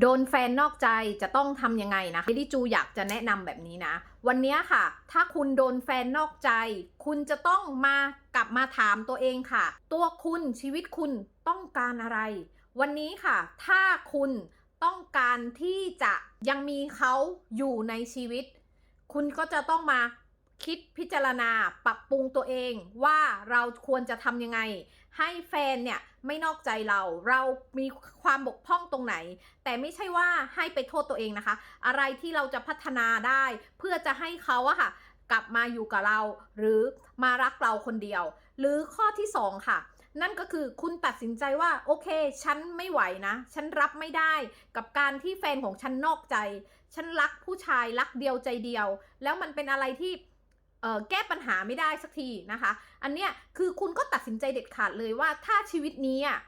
โดนแฟนนอกใจจะต้องทำยังไงนะเดลี่จูอยากจะแนะนำแบบนี้นะ วันนี้ค่ะ ถ้าคุณโดนแฟนนอกใจ คุณจะต้องมากลับมาถามตัวเองค่ะ ตัวคุณชีวิตคุณต้องการอะไร วันนี้ค่ะ ถ้าคุณต้องการที่จะยังมีเขาอยู่ในชีวิต คุณก็จะต้องมา คิดพิจารณาปรับปรุงตัวเองว่าเราควรจะทำยังไง ให้แฟนเนี่ยไม่นอกใจเรา เรามีความบกพร่องตรงไหน แต่ไม่ใช่ว่าให้ไปโทษตัวเองนะคะ อะไรที่เราจะพัฒนาได้ เพื่อจะให้เขาอะค่ะ กลับมาอยู่กับเรา หรือมารักเราคนเดียว หรือข้อที่สองค่ะนั่นก็คือคุณตัดสินใจว่าโอเค ฉันไม่ไหวนะ ฉันรับไม่ได้กับการที่แฟนของฉันนอกใจ ฉันรักผู้ชายรักเดียวใจเดียว แล้วมันเป็นอะไรที่ แก้ปัญหาไม่ได้สักทีนะคะ อันเนี้ยคือคุณก็ตัดสินใจเด็ดขาดเลยว่าถ้าชีวิตนี้อะ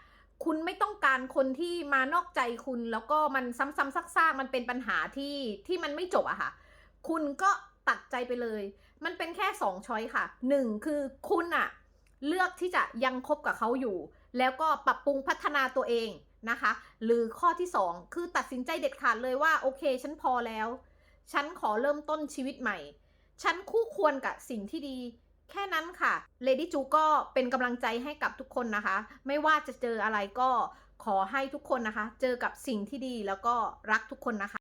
คุณไม่ต้องการคนที่มานอกใจคุณแล้วก็มันซ้ำๆซากๆมันเป็นปัญหาที่ที่มันไม่จบอะค่ะ คุณก็ตัดใจไปเลย มันเป็นแค่สองช้อยค่ะหนึ่งคือคุณอะเลือกที่จะยังคบกับเขาอยู่ แล้วก็ปรับปรุงพัฒนาตัวเองนะคะ หรือข้อที่สองคือตัดสินใจเด็ดขาดเลยว่าโอเค ฉันพอแล้ว ฉันขอเริ่มต้นชีวิตใหม่ ฉันคู่ควรกับสิ่งที่ดี แค่นั้นค่ะเลดี้จูก็เป็นกำลังใจให้กับทุกคนนะคะ ไม่ว่าจะเจออะไรก็ขอให้ทุกคนนะคะ เจอกับสิ่งที่ดีแล้วก็รักทุกคนนะคะ